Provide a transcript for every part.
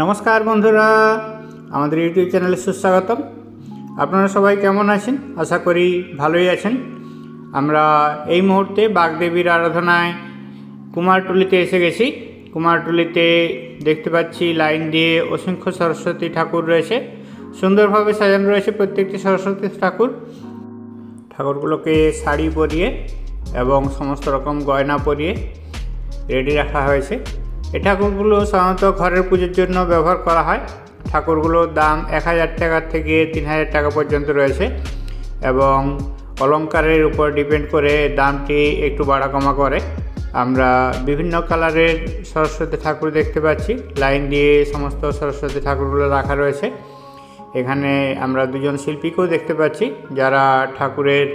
নমস্কার বন্ধুরা, আমাদের ইউটিউব চ্যানেলে সুস্বাগতম। আপনারা সবাই কেমন আছেন? আশা করি ভালোই আছেন। আমরা এই মুহূর্তে বাগদেবীর আরাধনায় কুমারটুলিতে এসে গেছি। কুমারটুলিতে দেখতে পাচ্ছি লাইন দিয়ে অসংখ্য সরস্বতী ঠাকুর রয়েছে। সুন্দরভাবে সাজানো রয়েছে প্রত্যেকটি সরস্বতী ঠাকুর। ঠাকুরগুলোকে শাড়ি পরিয়ে এবং সমস্ত রকম গয়না পরিয়ে রেডি রাখা হয়েছে। এই ঠাকুরগুলো সাধারণত ঘরের পুজোর জন্য ব্যবহার করা হয়। ঠাকুরগুলোর দাম এক হাজার টাকা থেকে তিন হাজার টাকা পর্যন্ত রয়েছে এবং অলংকারের উপর ডিপেন্ড করে দামটি একটু বাড়া কমা করে। আমরা বিভিন্ন কালারের সরস্বতী ঠাকুর দেখতে পাচ্ছি। লাইন দিয়ে সমস্ত সরস্বতী ঠাকুরগুলো রাখা রয়েছে। এখানে আমরা দুজন শিল্পীকেও দেখতে পাচ্ছি যারা ঠাকুরের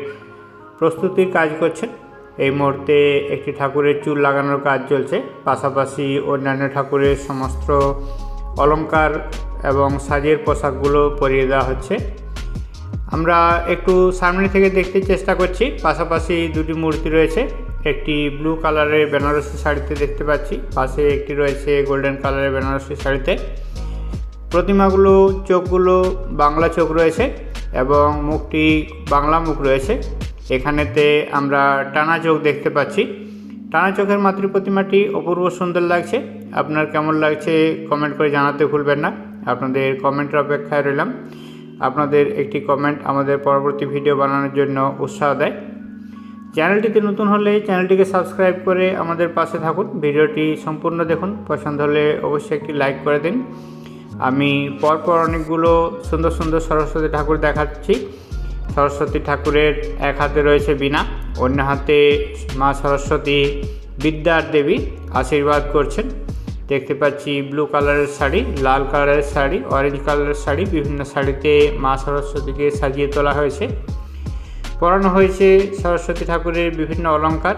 প্রস্তুতির কাজ করছেন। এই মুহূর্তে একটি ঠাকুরের চুল লাগানোর কাজ চলছে। পাশাপাশি অন্যান্য ঠাকুরের সমস্ত অলংকার এবং সাজের পোশাকগুলো পরিয়ে দেওয়া হচ্ছে। আমরা একটু সামনে থেকে দেখতে চেষ্টা করছি। পাশাপাশি দুটি মূর্তি রয়েছে। একটি ব্লু কালারের বেনারসি শাড়িতে দেখতে পাচ্ছি। পাশে একটি রয়েছে গোল্ডেন কালারের বেনারসি শাড়িতে। প্রতিমাগুলো, চোখগুলো বাংলা চোখ রয়েছে এবং মুখটি বাংলা মুখ রয়েছে। এখানেতে আমরা টানা চোখ দেখতে পাচ্ছি। টানা চোখের মাতৃ প্রতিমাটি অপূর্ব সুন্দর লাগছে। আপনার কেমন লাগছে কমেন্ট করে জানাতে ভুলবেন না। আপনাদের কমেন্টের অপেক্ষায় রইলাম। আপনাদের একটি কমেন্ট আমাদের পরবর্তী ভিডিও বানানোর জন্য উৎসাহ দেয়। চ্যানেলটিতে নতুন হলে চ্যানেলটিকে সাবস্ক্রাইব করে আমাদের পাশে থাকুন। ভিডিওটি সম্পূর্ণ দেখুন। পছন্দ হলে অবশ্যই একটি লাইক করে দিন। আমি পরপর অনেকগুলো সুন্দর সুন্দর সরস্বতী ঠাকুর দেখাচ্ছি। সরস্বতী ঠাকুরের এক হাতে রয়েছে বীণা, অন্য হাতে মা সরস্বতী বিদ্যার দেবী আশীর্বাদ করছেন। দেখতে পাচ্ছি ব্লু কালারের শাড়ি, লাল কালারের শাড়ি, অরেঞ্জ কালারের শাড়ি, বিভিন্ন শাড়িতে মা সরস্বতীকে সাজিয়ে তোলা হয়েছে। পরানো হয়েছে সরস্বতী ঠাকুরের বিভিন্ন অলঙ্কার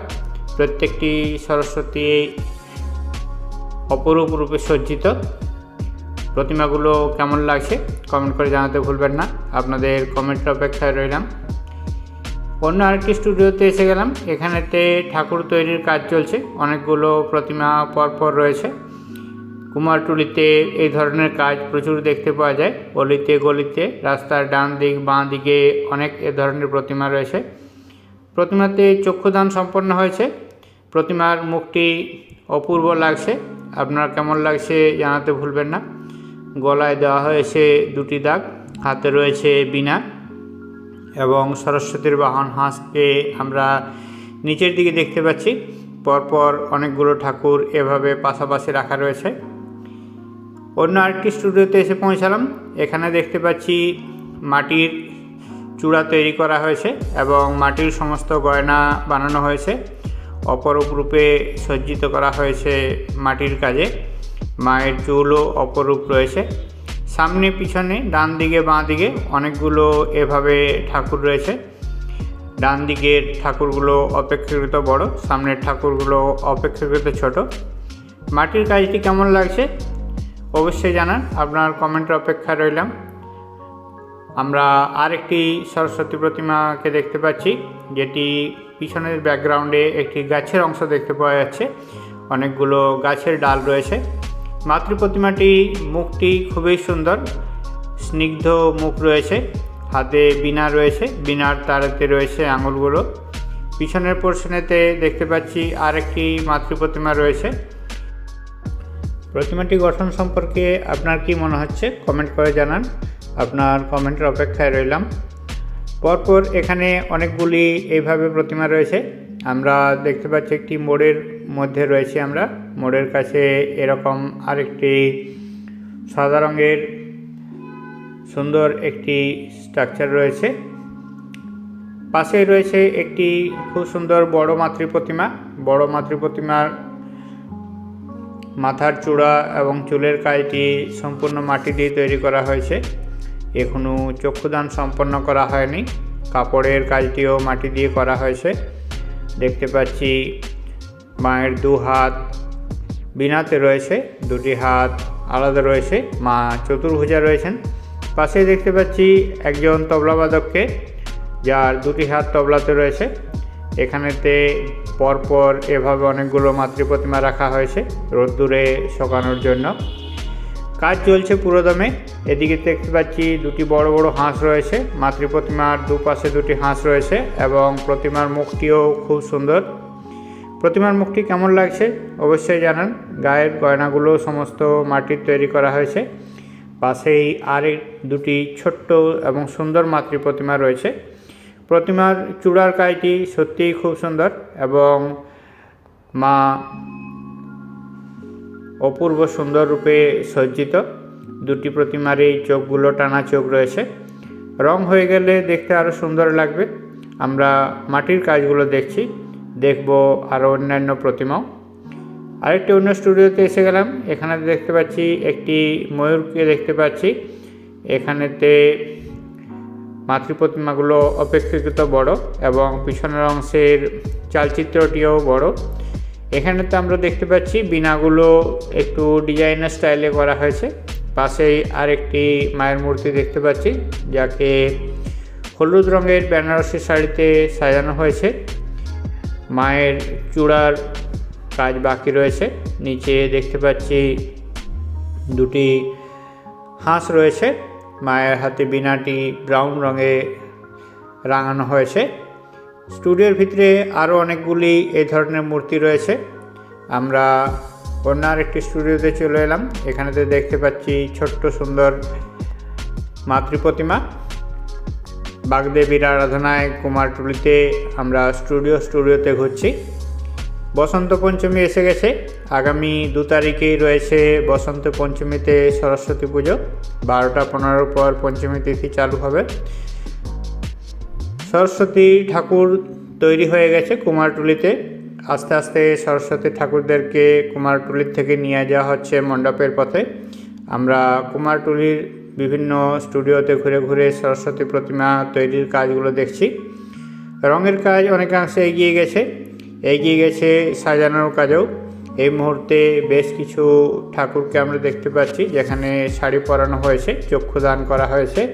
প্রত্যেকটি সরস্বতী অপরূপ রূপে সজ্জিত। প্রতিমাগুলো কেমন লাগছে কমেন্ট করে জানাতে ভুলবেন না। আপনাদের কমেন্টের অপেক্ষায় রইলাম। অন্য আরেকটি স্টুডিওতে এসে গেলাম। এখানেতে ঠাকুর তৈরির কাজ চলছে। অনেকগুলো প্রতিমা পরপর রয়েছে। কুমারটুলিতে এই ধরনের কাজ প্রচুর দেখতে পাওয়া যায়। অলিতে গলিতে, রাস্তার ডান দিক, বাঁ দিকে অনেক এ ধরনের প্রতিমা রয়েছে। প্রতিমাতে চক্ষুদান সম্পন্ন হয়েছে। প্রতিমার মুখটি অপূর্ব লাগছে। আপনার কেমন লাগছে জানাতে ভুলবেন না। গলায় দেওয়া হয়েছে দুটি দাগ, হাতে রয়েছে বীণা এবং সরস্বতীর বাহন হাঁসকে আমরা নিচের দিকে দেখতে পাচ্ছি। পরপর অনেকগুলো ঠাকুর এভাবে পাশাপাশি রাখা রয়েছে। অন্য আরেকটি স্টুডিওতে এসে পৌঁছালাম। এখানে দেখতে পাচ্ছি মাটির চূড়া তৈরি করা হয়েছে এবং মাটির সমস্ত গয়না বানানো হয়েছে। অপরূপ রূপে সজ্জিত করা হয়েছে মাটির কাজে। মায়ের চুলও অপরূপ রয়েছে। সামনে, পিছনে ডান দিকে বাঁ দিকে অনেকগুলো এভাবে ঠাকুর রয়েছে। ডান দিকের ঠাকুরগুলো অপেক্ষাকৃত বড়, সামনের ঠাকুরগুলো অপেক্ষাকৃত ছোট। মাটির কাজটি কেমন লাগছে অবশ্যই জানান, আপনার কমেন্টের অপেক্ষায় রইলাম। আমরা আরেকটি সরস্বতী প্রতিমাকে দেখতে পাচ্ছি, যেটি পিছনের ব্যাকগ্রাউন্ডে একটি গাছের অংশ দেখতে পাওয়া যাচ্ছে। অনেকগুলো গাছের ডাল রয়েছে। মাতৃ প্রতিমাটি মুখটি খুবই সুন্দর। স্নিগ্ধ মুখ রয়েছে। হাতে বিনা রয়েছে। বিনার তারেতে রয়েছে আঙুলগুলো। পিছনের পোর্শনেতে দেখতে পাচ্ছি আরেকটি মাতৃ প্রতিমা রয়েছে। প্রতিমাটি গঠন সম্পর্কে আপনার কি মনে হচ্ছে কমেন্ট করে জানান। আপনার কমেন্টের অপেক্ষায় রইলাম। পরপর এখানে অনেকগুলি এইভাবে প্রতিমা রয়েছে। আমরা দেখতে পাচ্ছি একটি মোড়ের মধ্যে রয়েছে আমরা। মোড়ের কাছে এরকম আরেকটি সাদা রঙের সুন্দর একটি স্ট্রাকচার রয়েছে। পাশে রয়েছে একটি খুব সুন্দর বড় মাতৃ প্রতিমা। বড় মাতৃ প্রতিমার মাথার চূড়া এবং চুলের কাজটি সম্পূর্ণ মাটি দিয়ে তৈরি করা হয়েছে। এখনও চক্ষুদান সম্পন্ন করা হয়নি। কাপড়ের কাজটিও মাটি দিয়ে করা হয়েছে। দেখতে পাচ্ছি মায়ের দু হাত বিনাতে রয়েছে, দুটি হাত আলাদা রয়েছে, মা চতুর্ভুজা রয়েছেন। পাশে দেখতে পাচ্ছি একজন তবলাবাদককে, যার দুটি হাত তবলাতে রয়েছে। এখানেতে পরপর এভাবে অনেকগুলো মাতৃ প্রতিমা রাখা হয়েছে রোদ্দুরে শোকানোর জন্য। কাজ চলছে পুরোদমে। এদিকে দেখতে পাচ্ছি দুটি বড় বড় হাঁস রয়েছে। মাতৃ প্রতিমার দুপাশে দুটি হাঁস রয়েছে এবং প্রতিমার মুখটিও খুব সুন্দর। প্রতিমার মুখটি কেমন লাগছে অবশ্যই জানান। গায়ের গয়নাগুলো সমস্ত মাটির তৈরি করা হয়েছে। পাশেই আরেক দুটি ছোট্ট এবং সুন্দর মাতৃ প্রতিমা রয়েছে। প্রতিমার চূড়ার কাজটি সত্যিই খুব সুন্দর এবং মা অপূর্ব সুন্দর রূপে সজ্জিত। দুটি প্রতিমারই চোখগুলো টানা চোখ রয়েছে। রং হয়ে গেলে দেখতে আরও সুন্দর লাগবে। আমরা মাটির কাজগুলো দেখছি। দেখব আরও অন্যান্য প্রতিমাও। আরেকটি অন্য স্টুডিওতে এসে গেলাম। এখানে দেখতে পাচ্ছি একটি ময়ূরকে দেখতে পাচ্ছি। এখানেতে মাতৃ প্রতিমাগুলো অপেক্ষাকৃত বড় এবং পিছনের অংশের চালচিত্রটিও বড়। এখানে তো আমরা দেখতে পাচ্ছি বিনাগুলো একটু ডিজাইনার স্টাইলে করা হয়েছে। পাশেই আরেকটি মায়ের মূর্তি দেখতে পাচ্ছি, যাকে হলুদ রঙের বেনারসি শাড়িতে সাজানো হয়েছে। মায়ের চূড়ার কাজ বাকি রয়েছে। নিচে দেখতে পাচ্ছি দুটি হাঁস রয়েছে। মায়ের হাতে বিনাটি ব্রাউন রঙে রাঙানো হয়েছে। স্টুডিওর ভিতরে আরও অনেকগুলি এই ধরনের মূর্তি রয়েছে। আমরা অন্য আরেকটি স্টুডিওতে চলে এলাম। এখানেতে দেখতে পাচ্ছি ছোট্ট সুন্দর মাতৃ প্রতিমা বাগদেবীর আরাধনায় কুমারটুলিতে আমরা স্টুডিও, স্টুডিওতে ঘুরছি। বসন্ত পঞ্চমী এসে গেছে। আগামী দু তারিখেই রয়েছে বসন্ত পঞ্চমীতে সরস্বতী পুজো। বারোটা পনেরোর পর পঞ্চমী তিথি চালু হবে। সরস্বতী ঠাকুর তৈরি হয়ে গেছে কুমারটুলিতে। আস্তে আস্তে সরস্বতী ঠাকুরদেরকে কুমারটুলির থেকে নিয়ে যাওয়া হচ্ছে মণ্ডপের পথে। আমরা কুমারটুলির বিভিন্ন স্টুডিওতে ঘুরে ঘুরে সরস্বতী প্রতিমা তৈরির কাজগুলো দেখছি। রঙের কাজ অনেকাংশে এগিয়ে গেছে। এগিয়ে গেছে সাজানোর কাজেও। এই মুহূর্তে বেশ কিছু ঠাকুরকে আমরা দেখতে পাচ্ছি, যেখানে শাড়ি পরানো হয়েছে, চক্ষুদান করা হয়েছে।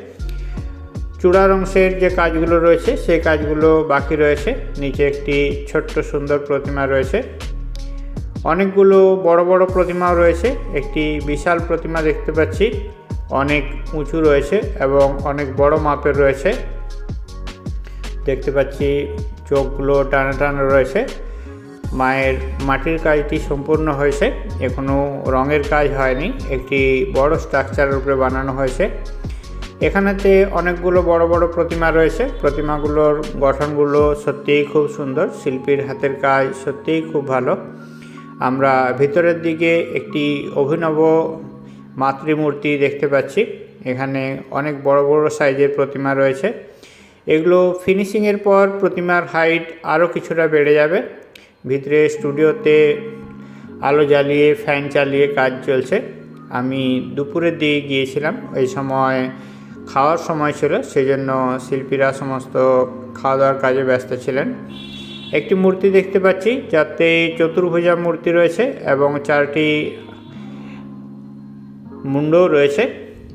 চূড়ার অংশের যে কাজগুলো রয়েছে, সেই কাজগুলো বাকি রয়েছে। নিচে একটি ছোট্ট সুন্দর প্রতিমা রয়েছে। অনেকগুলো বড় বড় প্রতিমাও রয়েছে। একটি বিশাল প্রতিমা দেখতে পাচ্ছি। অনেক উঁচু রয়েছে এবং অনেক বড় মাপের রয়েছে। দেখতে পাচ্ছি চোখগুলো টানা টানা রয়েছে। মায়ের মাটির কাজটি সম্পূর্ণ হয়েছে। এখনও রঙের কাজ হয়নি। একটি বড় স্ট্রাকচারের উপরে বানানো হয়েছে। এখানেতে অনেকগুলো বড় বড় প্রতিমা রয়েছে। প্রতিমাগুলোর গঠনগুলো সত্যিই খুব সুন্দর। শিল্পীর হাতের কাজ সত্যিই খুব ভালো। আমরা ভিতরের দিকে একটি অভিনব মাতৃমূর্তি দেখতে পাচ্ছি। এখানে অনেক বড় বড় সাইজের প্রতিমা রয়েছে। এগুলো ফিনিশিংয়ের পর প্রতিমার হাইট আরও কিছুটা বেড়ে যাবে। ভিতরে স্টুডিওতে আলো জ্বালিয়ে ফ্যান চালিয়ে কাজ চলছে। আমি দুপুরের দিকে গিয়েছিলাম। ওই সময় খাওয়ার সময় ছিল সেই জন্য শিল্পীরা সমস্ত খাওয়া দাওয়ার কাজে ব্যস্ত ছিলেন। একটি মূর্তি দেখতে পাচ্ছি, যাতে চতুর্ভুজা মূর্তি রয়েছে এবং চারটি মুন্ডও রয়েছে।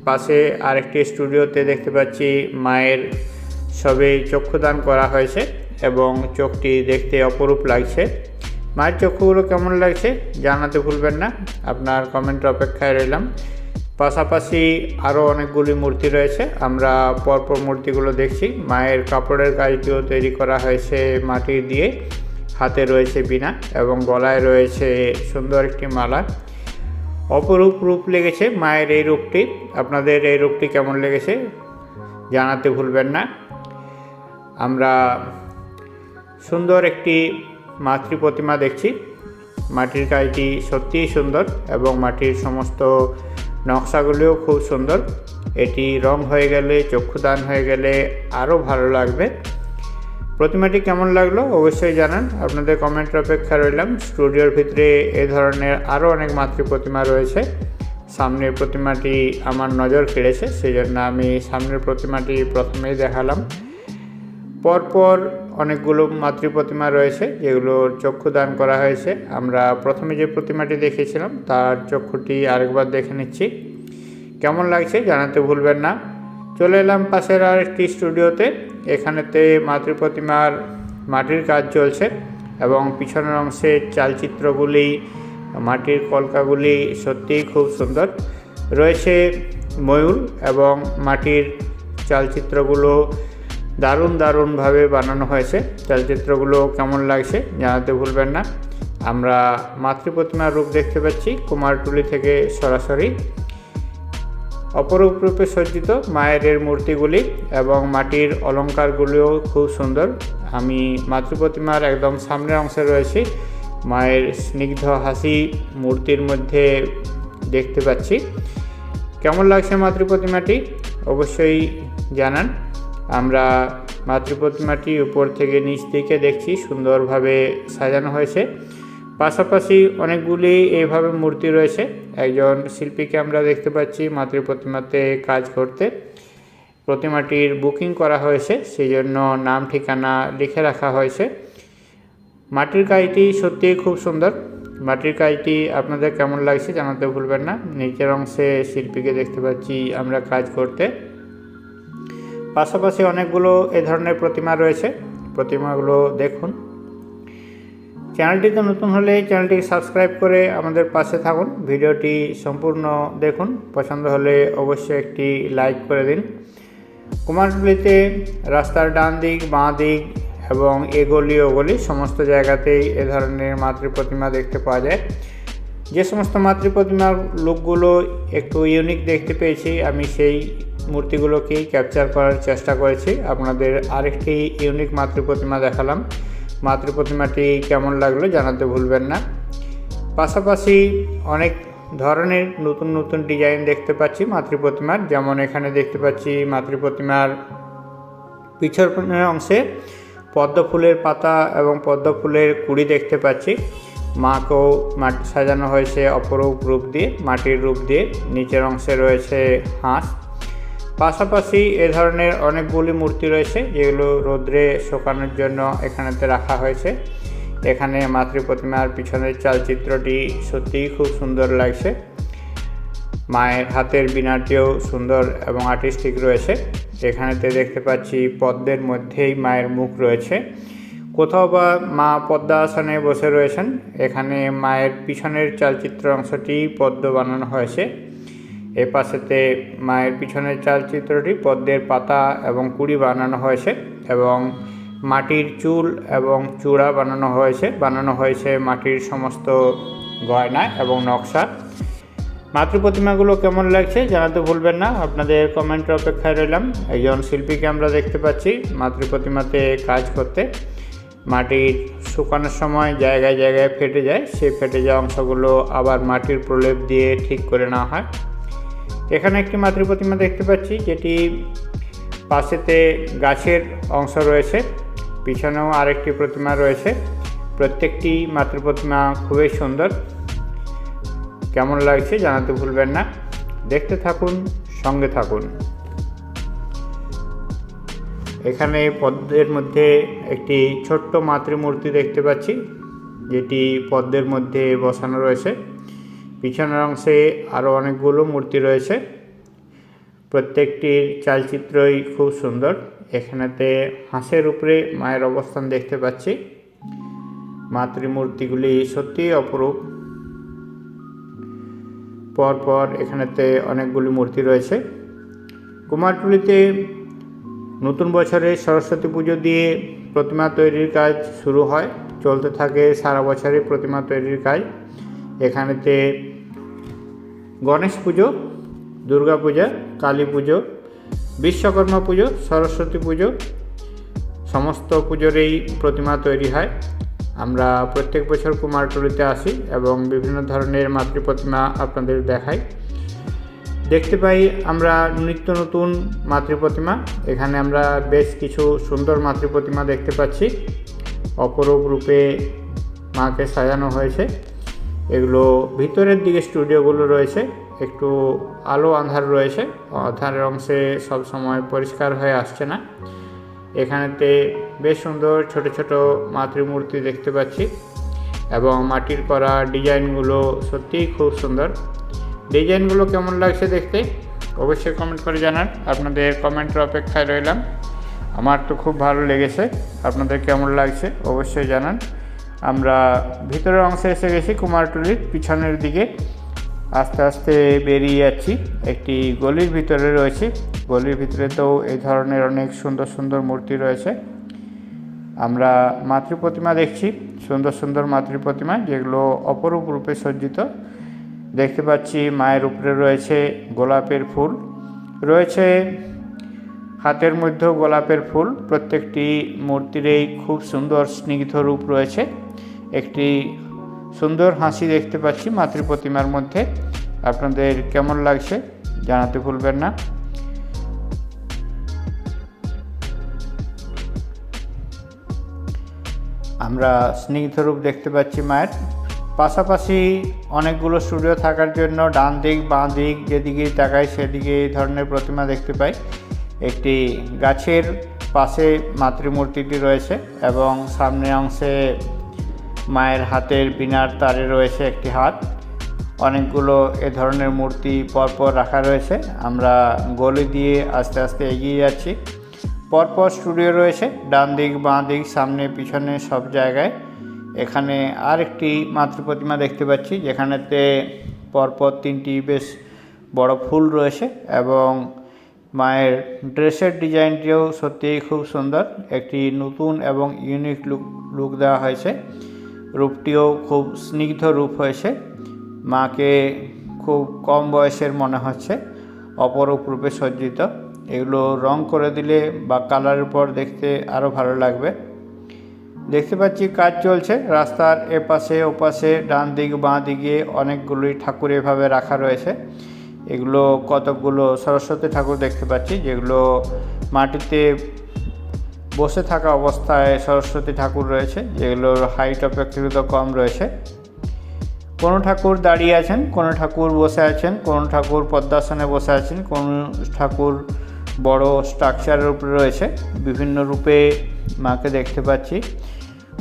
পাশে আরেকটি স্টুডিওতে দেখতে পাচ্ছি মায়ের সবে চক্ষুদান করা হয়েছে এবং চোখটি দেখতে অপরূপ লাগছে। মায়ের চক্ষুগুলো কেমন লাগছে জানাতে ভুলবেন না, আপনার কমেন্টের অপেক্ষায় রইলাম। পাশাপাশি আরও অনেকগুলি মূর্তি রয়েছে, আমরা পরপর মূর্তিগুলো দেখছি। মায়ের কাপড়ের কাজটিও তৈরি করা হয়েছে মাটির দিয়ে। হাতে রয়েছে বিনা এবং গলায় রয়েছে সুন্দর একটি মালা। অপরূপ রূপ লেগেছে মায়ের এই রূপটি। আপনাদের এই রূপটি কেমন লেগেছে জানাতে ভুলবেন না। আমরা সুন্দর একটি মাতৃ প্রতিমা দেখছি। মাটির কাজটি সত্যিই সুন্দর এবং মাটির সমস্ত নকশাগুলিও খুব সুন্দর। এটি রং হয়ে গেলে, চক্ষুদান হয়ে গেলে আরও ভালো লাগবে। প্রতিমাটি কেমন লাগল অবশ্যই জানান। আপনাদের কমেন্টের অপেক্ষা রইলাম। স্টুডিওর ভিতরে এ ধরনের আরও অনেক মাতৃ প্রতিমা রয়েছে। সামনের প্রতিমাটি আমার নজর কেড়েছে সেই জন্য আমি সামনের প্রতিমাটি প্রথমেই দেখালাম। পরপর অনেকগুলো মাতৃ প্রতিমা রয়েছে যেগুলোর চক্ষু দান করা হয়েছে। আমরা প্রথমে যে প্রতিমাটি দেখেছিলাম, তার চক্ষুটি আরেকবার দেখে নিচ্ছি। কেমন লাগছে জানাতে ভুলবেন না। চলে এলাম পাশের আরেকটি স্টুডিওতে। এখানেতে মাতৃ প্রতিমার মাটির কাজ চলছে এবং পিছনের অংশে চালচিত্রগুলি, মাটির কলকাগুলি সত্যিই খুব সুন্দর। রয়েছে ময়ূর এবং মাটির চালচিত্রগুলো দারুণ দারুণভাবে বানানো হয়েছে। চালচিত্রগুলো কেমন লাগছে জানাতে ভুলবেন না। আমরা মাতৃ প্রতিমার রূপ দেখতে পাচ্ছি, কুমারটুলি থেকে সরাসরি। অপরূপ রূপে সজ্জিত মায়ের মূর্তিগুলি এবং মাটির অলঙ্কারগুলিও খুব সুন্দর। আমি মাতৃ প্রতিমার একদম সামনের অংশে রয়েছি। মায়ের স্নিগ্ধ হাসি মূর্তির মধ্যে দেখতে পাচ্ছি। কেমন লাগছে মাতৃ প্রতিমাটি অবশ্যই জানান। আমরা মাতৃ প্রতিমাটি উপর থেকে নিচ দিকে দেখছি, সুন্দরভাবে সাজানো হয়েছে। পাশাপাশি অনেকগুলি এইভাবে মূর্তি রয়েছে। একজন শিল্পীকে আমরা দেখতে পাচ্ছি মাতৃ প্রতিমাতে কাজ করতে। প্রতিমাটির বুকিং করা হয়েছে সেই জন্য নাম, ঠিকানা লিখে রাখা হয়েছে। মাটির কাজটি সত্যিই খুব সুন্দর। মাটির কাজটি আপনাদের কেমন লাগছে জানাতে ভুলবেন না। নিচের অংশে শিল্পীকে দেখতে পাচ্ছি আমরা কাজ করতে। পাশাপাশি অনেকগুলো এ ধরনের প্রতিমা রয়েছে। প্রতিমাগুলো দেখুন। চ্যানেলটিতে নতুন হলে চ্যানেলটিকে সাবস্ক্রাইব করে আমাদের পাশে থাকুন। ভিডিওটি সম্পূর্ণ দেখুন। পছন্দ হলে অবশ্যই একটি লাইক করে দিন। কুমারটুলিতে রাস্তার ডান দিক, বাঁ দিক এবং এগলি ওগলি সমস্ত জায়গাতেই এ ধরনের মাতৃ প্রতিমা দেখতে পাওয়া যায়। যে সমস্ত মাতৃ প্রতিমার লুকগুলো একটু ইউনিক দেখতে পেয়েছি, আমি সেই মূর্তিগুলোকেই ক্যাপচার করার চেষ্টা করেছি। আপনাদের আরেকটি ইউনিক মাতৃ প্রতিমা দেখালাম। মাতৃ প্রতিমাটি কেমন লাগল জানাতে ভুলবেন না। পাশাপাশি অনেক ধরনের নতুন নতুন ডিজাইন দেখতে পাচ্ছি মাতৃ প্রতিমার যেমন এখানে দেখতে পাচ্ছি মাতৃ প্রতিমার পিছনের অংশে পদ্ম ফুলের পাতা এবং পদ্ম ফুলের কুড়ি দেখতে পাচ্ছি। মাকেও মাটি সাজানো হয়েছে অপরূপ রূপ দিয়ে, মাটির রূপ দিয়ে। নিচের অংশে রয়েছে হাঁস। পাশাপাশি এ ধরনের অনেকগুলি মূর্তি রয়েছে, যেগুলো রোদ্রে শোকানোর জন্য এখানেতে রাখা হয়েছে। এখানে মাতৃ প্রতিমার পিছনের চালচিত্রটি সত্যিই খুব সুন্দর লাগছে। মায়ের হাতের বিনাটিও সুন্দর এবং আর্টিস্টিক রয়েছে। এখানেতে দেখতে পাচ্ছি পদ্মের মধ্যেই মায়ের মুখ রয়েছে। কোথাও বা মা পদ্মাসনে বসে রয়েছেন, এখানে মায়ের পিছনের চালচিত্র অংশটি পদ্ম বানানো হয়েছে। এ পাশেতে মায়ের পিছনের চালচিত্রটি পদ্মের পাতা এবং কুড়ি বানানো হয়েছে এবং মাটির চুল এবং চূড়া বানানো হয়েছে বানানো হয়েছে মাটির সমস্ত গয়না এবং নকশা। মাতৃ প্রতিমাগুলো কেমন লাগছে জানাতে ভুলবেন না, আপনাদের কমেন্টের অপেক্ষায় রইলাম। একজন শিল্পীকে আমরা দেখতে পাচ্ছি মাতৃ প্রতিমাতে কাজ করতে। মাটির শুকানোর সময় জায়গায় জায়গায় ফেটে যায় সেই ফেটে যাওয়া অংশগুলো আবার মাটির প্রলেপ দিয়ে ঠিক করে নেওয়া হয়। এখানে একটি মাতৃ প্রতিমা দেখতে পাচ্ছি, যেটি পাশেতে গাছের অংশ রয়েছে, পিছনেও আরেকটি প্রতিমা রয়েছে। প্রত্যেকটি মাতৃ প্রতিমা খুবই সুন্দর। কেমন লাগছে জানাতে ভুলবেন না। দেখতে থাকুন, সঙ্গে থাকুন। এখানে পদ্মের মধ্যে একটি ছোট্ট মাতৃমূর্তি দেখতে পাচ্ছি, যেটি পদ্মের মধ্যে বসানো রয়েছে। পিছনের অংশে আরও অনেকগুলো মূর্তি রয়েছে। প্রত্যেকটির চালচিত্রই খুব সুন্দর। এখানেতে হাঁসের উপরে মায়ের অবস্থান দেখতে পাচ্ছি। মাতৃমূর্তিগুলি সত্যিই অপরূপ। পরপর এখানেতে অনেকগুলি মূর্তি রয়েছে। কুমারটুলিতে নতুন বছরে সরস্বতী পুজো দিয়ে প্রতিমা তৈরির কাজ শুরু হয়। চলতে থাকে সারা বছরই প্রতিমা তৈরির কাজ। এখানেতে গণেশ পুজো, দুর্গা পূজা, কালী পুজো, বিশ্বকর্মা পুজো, সরস্বতী পুজো, সমস্ত পুজোরেই প্রতিমা তৈরি হয়। আমরা প্রত্যেক বছর কুমারটুলিতে আসি এবং বিভিন্ন ধরনের মাতৃ প্রতিমা আপনাদের দেখাই। দেখতে পাই আমরা নিত্য নতুন মাতৃ প্রতিমা। এখানে আমরা বেশ কিছু সুন্দর মাতৃ প্রতিমা দেখতে পাচ্ছি। অপরূপ রূপে মাকে সাজানো হয়েছে। এগুলো ভিতরের দিকে স্টুডিওগুলো রয়েছে, একটু আলো আন্ধার রয়েছে, আধারের অংশে সব সময় পরিষ্কার হয়ে আসছে না। এখানেতে বেশ সুন্দর ছোট ছোট মাতৃমূর্তি দেখতে পাচ্ছি এবং মাটির করা ডিজাইনগুলো সত্যিই খুব সুন্দর। ডিজাইনগুলো কেমন লাগছে দেখতে অবশ্যই কমেন্ট করে জানান। আপনাদের কমেন্টের অপেক্ষায় রইলাম। আমার তো খুব ভালো লেগেছে। আপনাদের কেমন লাগছে অবশ্যই জানান। আমরা ভিতরের অংশে এসে গেছি কুমারটুলির পিছনের দিকে। আস্তে আস্তে বেরিয়ে যাচ্ছি। একটি গলির ভিতরে রয়েছে। গলির ভিতরে তো এই ধরনের অনেক সুন্দর সুন্দর মূর্তি রয়েছে। আমরা মাতৃ প্রতিমা দেখছি, সুন্দর সুন্দর মাতৃ প্রতিমা যেগুলো অপরূপ রূপে সজ্জিত। দেখতে পাচ্ছি মায়ের উপরে রয়েছে গোলাপের ফুল। রয়েছে হাতের মধ্যেও গোলাপের ফুল। প্রত্যেকটি মূর্তিরই খুব সুন্দর স্নিগ্ধ রূপ রয়েছে। একটি সুন্দর হাসি দেখতে পাচ্ছি মাতৃ প্রতিমার মধ্যে। আপনাদের কেমন লাগছে জানাতে ভুলবেন না। আমরা স্নিগ্ধ রূপ দেখতে পাচ্ছি মায়ের। পাশাপাশি অনেকগুলো স্টুডিও থাকার জন্য ডান দিক, বাঁ দিক, যেদিকে তাকাই সেদিকে এই ধরনের প্রতিমা দেখতে পাই। একটি গাছের পাশে মাতৃমূর্তিটি রয়েছে এবং সামনে অংশে মায়ের হাতের বিনার তারে রয়েছে একটি হাত। অনেকগুলো এ ধরনের মূর্তি পরপর রাখা রয়েছে। আমরা গলি দিয়ে আস্তে আস্তে এগিয়ে যাচ্ছি। পরপর স্টুডিও রয়েছে, ডান দিক, বাঁ দিক, সামনে, পিছনে সব জায়গায়। এখানে আর একটি মাতৃ প্রতিমা দেখতে পাচ্ছি, যেখানেতে পরপর তিনটি বেশ বড় ফুল রয়েছে এবং মায়ের ড্রেসের ডিজাইনটিও সত্যিই খুব সুন্দর। একটি নতুন এবং ইউনিক লুক লুক দেওয়া হয়েছে। রূপটিও খুব স্নিগ্ধ রূপ হয়েছে। মাকে খুব কম বয়সের মনে হচ্ছে। অপরূপ রূপে সজ্জিত। এগুলো রং করে দিলে বা কালারের পর দেখতে আরও ভালো লাগবে। দেখতে পাচ্ছি কাজ চলছে। রাস্তার এপাশে ওপাশে ডান দিক বাঁ দিকে অনেকগুলি ঠাকুর এভাবে রাখা রয়েছে। এগুলো কতকগুলো সরস্বতী ঠাকুর দেখতে পাচ্ছি, যেগুলো মাটিতে বসে থাকা অবস্থায় সরস্বতী ঠাকুর রয়েছে, যেগুলোর হাইট অপেক্ষাকৃত কম রয়েছে। কোনো ঠাকুর দাঁড়িয়ে আছেন, কোনো ঠাকুর বসে আছেন, কোনো ঠাকুর পদ্মাসনে বসে আছেন, কোন ঠাকুর বড় স্ট্রাকচারের উপরে রয়েছে, বিভিন্ন রূপে মাকে দেখতে পাচ্ছি।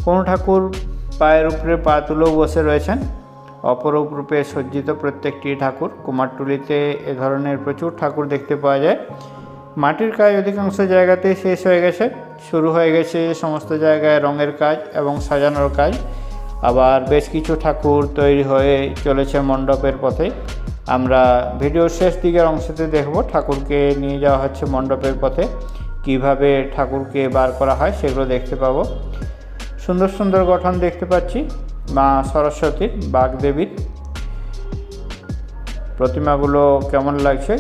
কোনো ঠাকুর পায়ের উপরে পা তুলেও বসে রয়েছেন অপরূপ রূপে সজ্জিত প্রত্যেকটি ঠাকুর। কুমারটুলিতে এ ধরনের প্রচুর ঠাকুর দেখতে পাওয়া যায়। মাটির কাজ অধিকাংশ জায়গাতে শেষ হয়ে গেছে। শুরু হয়ে গেছে সমস্ত জায়গায় রঙের কাজ এবং সাজানোর কাজ। আবার বেশ কিছু ঠাকুর তৈরি হয়ে চলেছে মণ্ডপের পথে। আমরা ভিডিওর শেষ দিকের অংশতে দেখব ঠাকুরকে নিয়ে যাওয়া হচ্ছে মণ্ডপের পথে। কীভাবে ঠাকুরকে বার করা হয় সেগুলো দেখতে পাবো। সুন্দর সুন্দর গঠন দেখতে পাচ্ছি। মা সরস্বতীর, বাগদেবীর। প্রতিমাগুলো কেমন লাগছে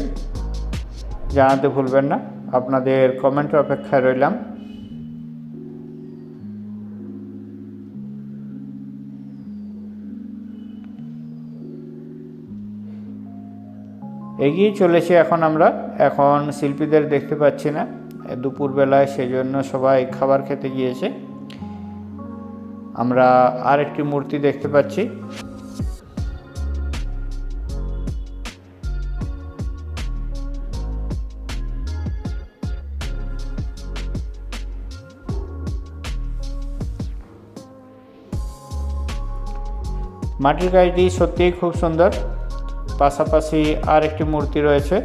জানাতে ভুলবেন না। আপনাদের কমেন্টের অপেক্ষায় রইলাম। এগিয়ে চলেছি এখন আমরা। এখন শিল্পীদের দেখতে পাচ্ছি না। দুপুরবেলায় সেই জন্য সবাই খাবার খেতে গিয়েছে। আমরা আর একটি মূর্তি দেখতে পাচ্ছি। মাটির কাজটি সত্যিই খুব সুন্দর। পাশাপাশি আর একটি মূর্তি রয়েছে।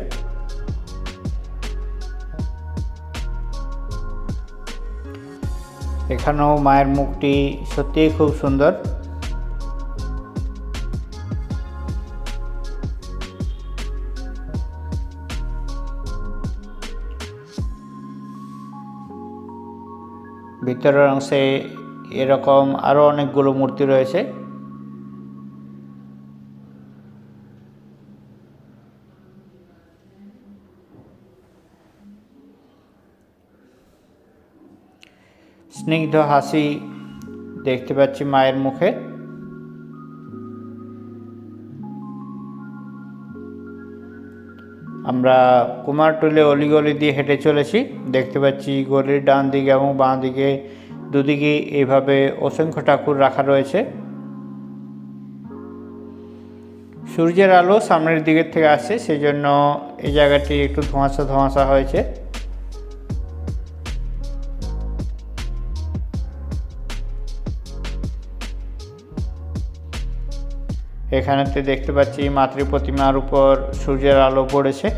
এখানেও মায়ের মুখটি সত্যিই খুব সুন্দর। ভিতরের অংশে এরকম আরও অনেকগুলো মূর্তি রয়েছে। স্নিগ্ধ হাসি দেখতে পাচ্ছি মায়ের মুখে। আমরা কুমারটুলে অলিগলি দিয়ে হেঁটে চলেছি। দেখতে পাচ্ছি গলির ডান দিকে এবং বাঁ দিকে দুদিকে এইভাবে অসংখ্য ঠাকুর রাখা রয়েছে। সূর্যের আলো সামনের দিকের থেকে আসছে সেই জন্য এই জায়গাটি একটু ধোঁয়াশা ধোঁয়াশা হয়েছে। এখানেতে দেখতে পাচ্ছি মাতৃ প্রতিমার উপর সূর্যের আলো পড়েছে।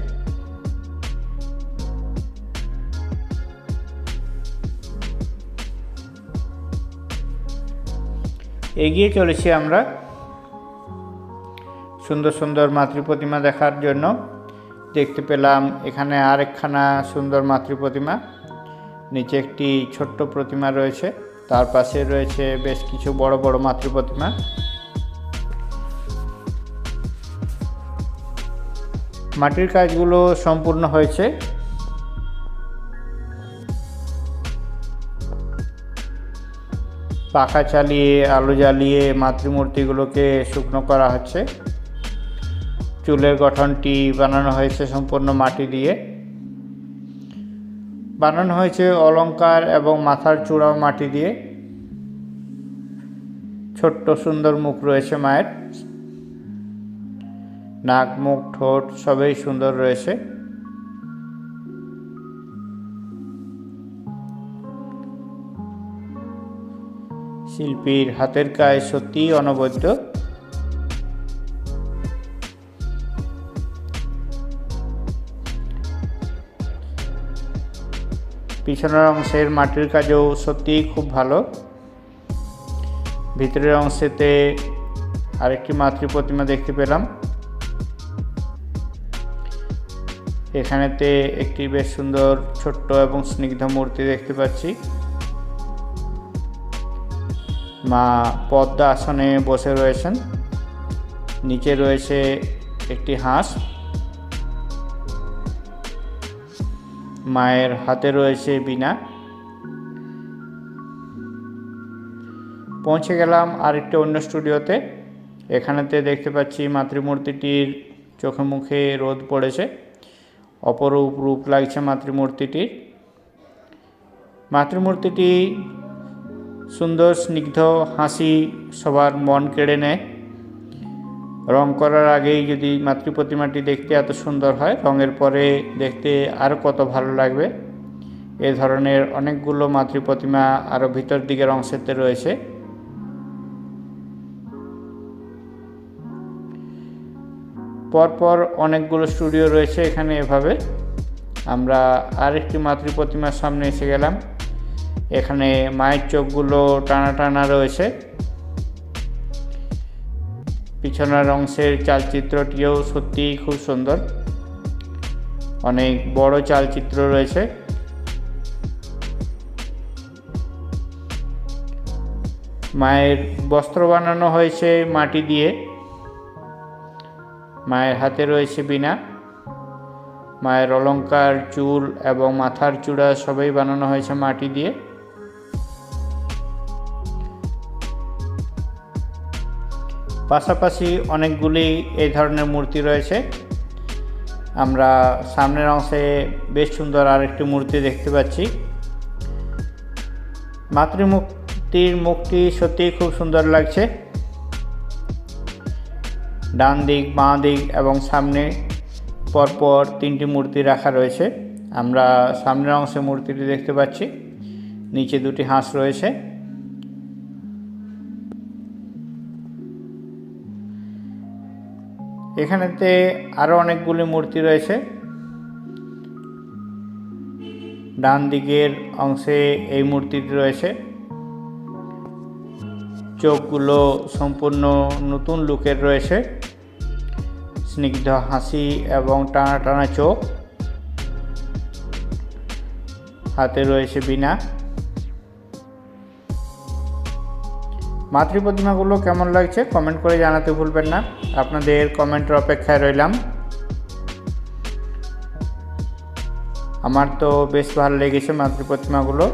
এগিয়ে চলেছি আমরা সুন্দর সুন্দর মাতৃ প্রতিমা দেখার জন্য। দেখতে পেলাম এখানে আরেকখানা সুন্দর মাতৃ প্রতিমা। নিচে একটি ছোট্ট প্রতিমা রয়েছে, তার পাশে রয়েছে বেশ কিছু বড় বড় মাতৃ প্রতিমা। মাটির কাজগুলো সম্পূর্ণ হয়েছে। পাখা চালিয়ে, আলো জ্বালিয়ে মাতৃমূর্তিগুলোকে শুকনো করা হচ্ছে। চুলের গঠনটি বানানো হয়েছে সম্পূর্ণ মাটি দিয়ে। বানানো হয়েছে অলংকার এবং মাথার চূড়াও মাটি দিয়ে। ছোট্ট সুন্দর মুখ রয়েছে মায়ের। নাক, মুখ, ঠোঁট সবই সুন্দর রয়েছে। শিল্পীর হাতের কাজ সত্যিই অনবদ্য। পিছনের অংশের মাটির কাজও সত্যিই খুব ভালো। ভিতরের অংশেতে আরেকটি মাতৃ প্রতিমা দেখতে পেলাম। এখানেতে একটি বেশ সুন্দর ছোট্ট এবং স্নিগ্ধ মূর্তি দেখতে পাচ্ছি। মা পদ্মা আসনে বসে রয়েছেন। নিচে রয়েছে একটি হাঁস। মায়ের হাতে রয়েছে বিনা পৌঁছে গেলাম আরেকটি অন্য স্টুডিওতে। এখানেতে দেখতে পাচ্ছি মাতৃমূর্তিটির চোখে মুখে রোদ পড়েছে। অপরূপ রূপ লাগছে মাতৃমূর্তিটির মাতৃমূর্তিটি সুন্দর, স্নিগ্ধ, হাসি সবার মন কেড়ে নেয়। রং করার আগেই যদি মাতৃ প্রতিমাটি দেখতে এত সুন্দর হয়, রঙের পরে দেখতে আরও কত ভালো লাগবে। এ ধরনের অনেকগুলো মাতৃ প্রতিমা আরও ভিতর দিকের অংশেতে রয়েছে। পরপর অনেকগুলো স্টুডিও রয়েছে এখানে এভাবে। আমরা আরেকটি মাতৃ প্রতিমার সামনে এসে গেলাম। এখানে মায়ের চোখগুলো টানা টানা রয়েছে। পিছনের অংশের চালচিত্রটিও সত্যিই খুব সুন্দর। অনেক বড় চালচিত্র রয়েছে। মায়ের বস্ত্র বানানো হয়েছে মাটি দিয়ে। মায়ের হাতে রয়েছে বিনা মায়ের অলঙ্কার চুল এবং মাথার চূড়া সবই বানানো হয়েছে মাটি দিয়ে। পাশাপাশি অনেকগুলি এই ধরনের মূর্তি রয়েছে। আমরা সামনের অংশে বেশ সুন্দর আরেকটি মূর্তি দেখতে পাচ্ছি। মাতৃমূর্তির মুখটি সত্যিই খুব সুন্দর লাগছে। ডান দিক, বাঁ দিক এবং সামনে পরপর তিনটি মূর্তি রাখা রয়েছে। আমরা সামনের অংশে মূর্তিটি দেখতে পাচ্ছি, নিচে দুটি হাঁস রয়েছে। এখানেতে আরও অনেকগুলি মূর্তি রয়েছে। ডান দিকের অংশে এই মূর্তিটি রয়েছে। চোখগুলো সম্পূর্ণ নতুন লুকের রয়েছে। স্নিগ্ধ হাসি এবং টানা টানা চোখ। হাতে রয়েছে বিনা মাতৃ প্রতিমাগুলো কেমন লাগছে কমেন্ট করে জানাতে ভুলবেন না। আপনাদের কমেন্টের অপেক্ষায় রইলাম। আমার তো বেশ ভালো লেগেছে মাতৃ প্রতিমাগুলো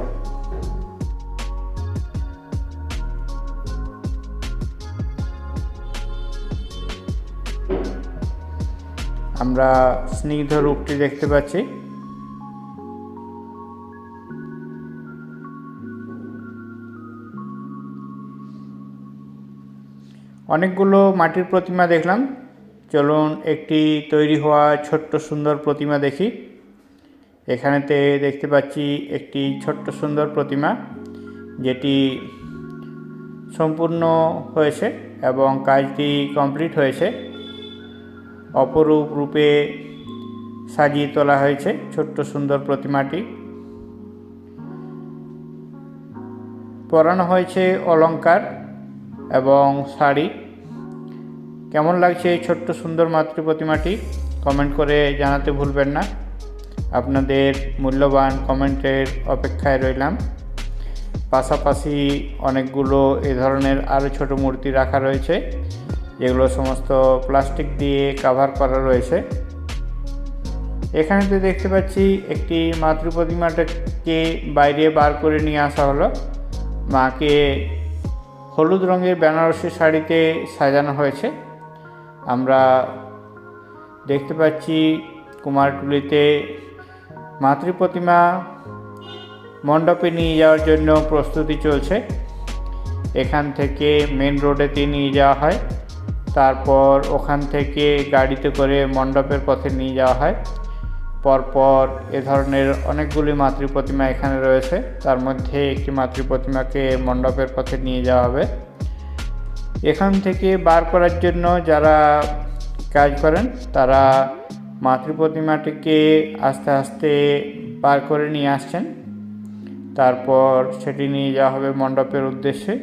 আমরা স্নিগ্ধ রূপটি দেখতে পাচ্ছি। অনেকগুলো মাটির প্রতিমা দেখলাম। চলুন একটি তৈরি হওয়া ছোট্ট সুন্দর প্রতিমা দেখি। এখানেতে দেখতে পাচ্ছি একটি ছোট্ট সুন্দর প্রতিমা, যেটি সম্পূর্ণ হয়েছে এবং কাজটি কমপ্লিট হয়েছে। অপরূপ রূপে সাজিয়ে তোলা হয়েছে ছোট্ট সুন্দর প্রতিমাটি। পরানো হয়েছে অলংকার এবং শাড়ি। কেমন লাগছে এই ছোট্ট সুন্দর মাতৃ প্রতিমাটি? কমেন্ট করে জানাতে ভুলবেন না। আপনাদের মূল্যবান কমেন্টের অপেক্ষায় রইলাম। পাশাপাশি অনেকগুলো এ ধরনের আরও ছোট মূর্তি রাখা রয়েছে। যেগুলো সমস্ত প্লাস্টিক দিয়ে কাভার করা রয়েছে। এখানে তো দেখতে পাচ্ছি একটি মাতৃ প্রতিমাটাকে বাইরে বার করে নিয়ে আসা হলো। মাকে হলুদ রঙের বেনারসি শাড়িতে সাজানো হয়েছে। আমরা দেখতে পাচ্ছি কুমারটুলিতে মাতৃ প্রতিমা মণ্ডপে নিয়ে যাওয়ার জন্য প্রস্তুতি চলছে। এখান থেকে মেন রোডেতে নিয়ে যাওয়া হয়। তারপর ওখান থেকে গাড়িতে করে মণ্ডপের পথে নিয়ে যাওয়া হয়। পরপর এ ধরনের অনেকগুলি মাতৃ প্রতিমা এখানে রয়েছে। তার মধ্যে একটি মাতৃ প্রতিমাকে মণ্ডপের পথে নিয়ে যাওয়া হবে। এখান থেকে বার করার জন্য যারা কাজ করেন, তারা মাতৃ প্রতিমাটিকে আস্তে আস্তে বার করে নিয়ে আসছেন। তারপর সেটি নিয়ে যাওয়া হবে মণ্ডপের উদ্দেশ্যে।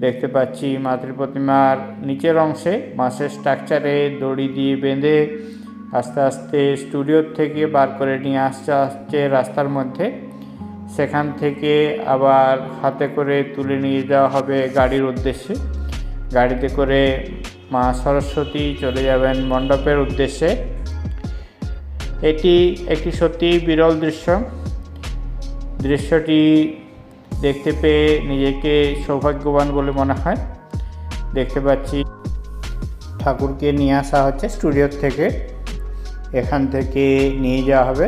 দেখতে পাচ্ছি মাতৃ প্রতিমার নিচের অংশে মাসের স্ট্রাকচারে দড়ি দিয়ে বেঁধে আস্তে আস্তে স্টুডিওর থেকে বার করে নিয়ে আসছে আসছে রাস্তার মধ্যে। সেখান থেকে আবার হাতে করে তুলে নিয়ে যাওয়া হবে গাড়ির উদ্দেশ্যে। গাড়িতে করে মা সরস্বতী চলে যাবেন মণ্ডপের উদ্দেশ্যে। এটি একটি সত্যি বিরল দৃশ্য। দৃশ্যটি দেখতে পেয়ে নিজেকে সৌভাগ্যবান বলে মনে হয়। দেখতে পাচ্ছি ঠাকুরকে নিয়ে আসা হচ্ছে স্টুডিওর থেকে। এখান থেকে নিয়ে যাওয়া হবে।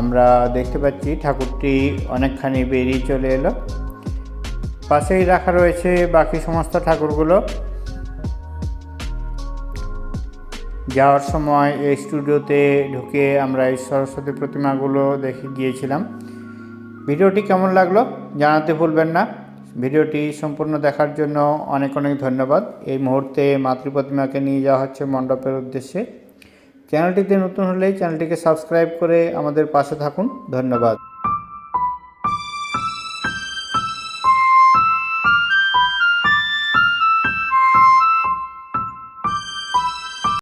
আমরা দেখতে পাচ্ছি ঠাকুরটি অনেকখানি বেরিয়ে চলে এলো। পাশেই রাখা রয়েছে বাকি সমস্ত ঠাকুরগুলো। যাওয়ার সময় এই স্টুডিওতে ঢুকে আমরা এই সরস্বতী প্রতিমাগুলো দেখে গিয়েছিলাম। ভিডিওটি কেমন লাগল জানাতে ভুলবেন না। ভিডিওটি সম্পূর্ণ দেখার জন্য অনেক অনেক ধন্যবাদ। এই মুহূর্তে মাতৃপ্রতিমাকে নিয়ে যাওয়া হচ্ছে মণ্ডপের উদ্দেশ্যে। চ্যানেলটিতে নতুন হলে চ্যানেলটিকে সাবস্ক্রাইব করে আমাদের পাশে থাকুন। ধন্যবাদ।